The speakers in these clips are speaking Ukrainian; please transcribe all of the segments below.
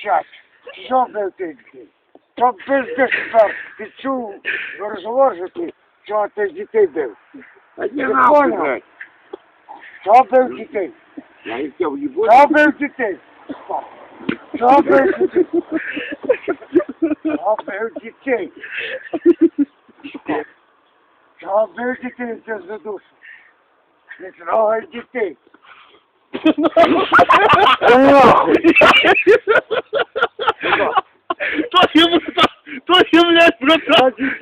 кричать. Що ти? дітей? То пиздиш тепер. Ти чув розговор, що ти, ти дітей бив. А не Ти нахуй, блядь. Що бив дітей? Я их тебя уебу. Що бив дітей? Що бив дітей? Що бив дітей? Що бив дітей це за душу? Не трогай дітей. То ему, то, то ему, блядь, братан, то ему, блядь, братан, ему. Не трогай дітей. Не То зроби ему,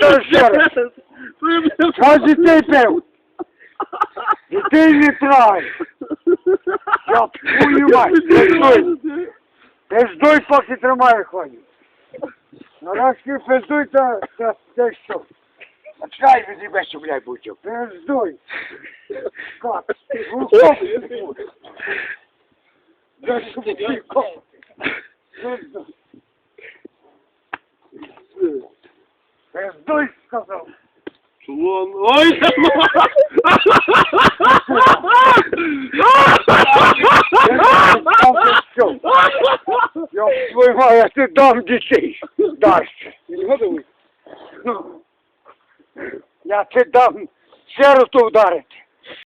це ще раз. блядь, то ему, Що дітей бив? Дітей не трогай. Я твою мать, пиздуй. Пиздуй, поки тримає ходить. Наразі пиздуй, та, та, та що? Отчай, вы тебя, что, блядь, будете. Пиздуй. Как? Руков не буде. Да що ти ков? Пиздуй. Сказав. Вон, ой, Я твою ти дам дітей. Дасть. Ну, я ти дам сироту вдарити.